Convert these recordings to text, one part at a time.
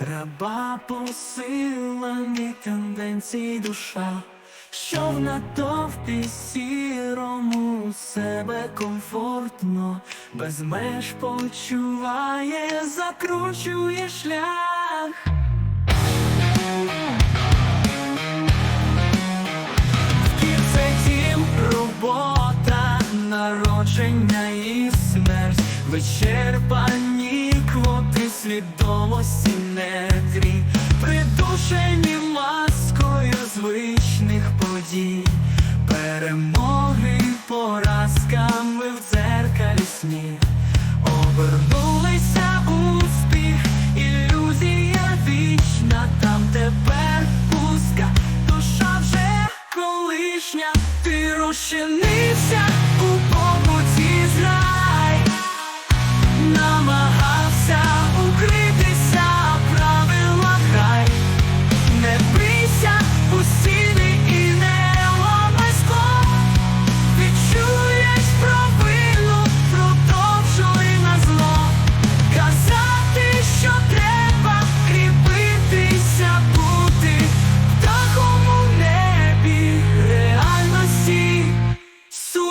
раба посилані тенденцій душа, що в натовпі сірому себе комфортно, без меж почуває, закручує шлях. Робота, народження і смерть, вичерпані квоти нетрі, придушені маскою звичних подій, перемоги поразками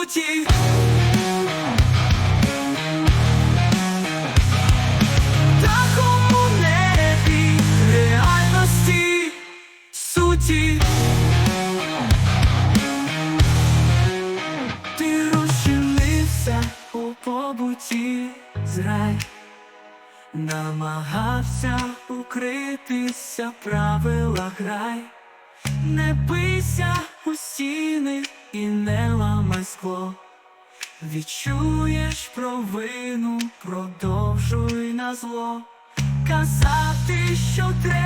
суті. Птахом у небі реальності суті. Ти розчинився у побуті зрай, намагався укритися, правила грай, не бийся у стіни і не ламай скло. Відчуєш провину, продовжуй на зло, казати, що треба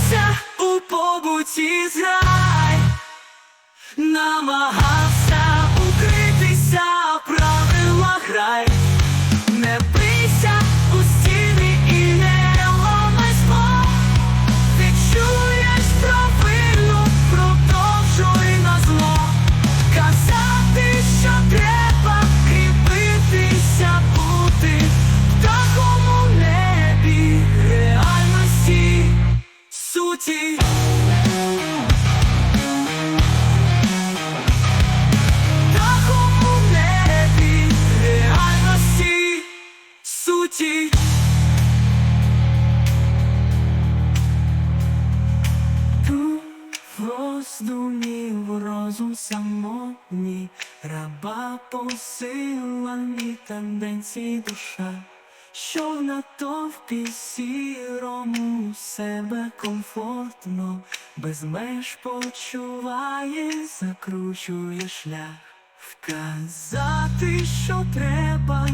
розчинився роздумів розум самотній, раба посилані тенденції душа, що в натовпі сірому себе комфортно, без меж почуває, закручує шлях. Вказати, що треба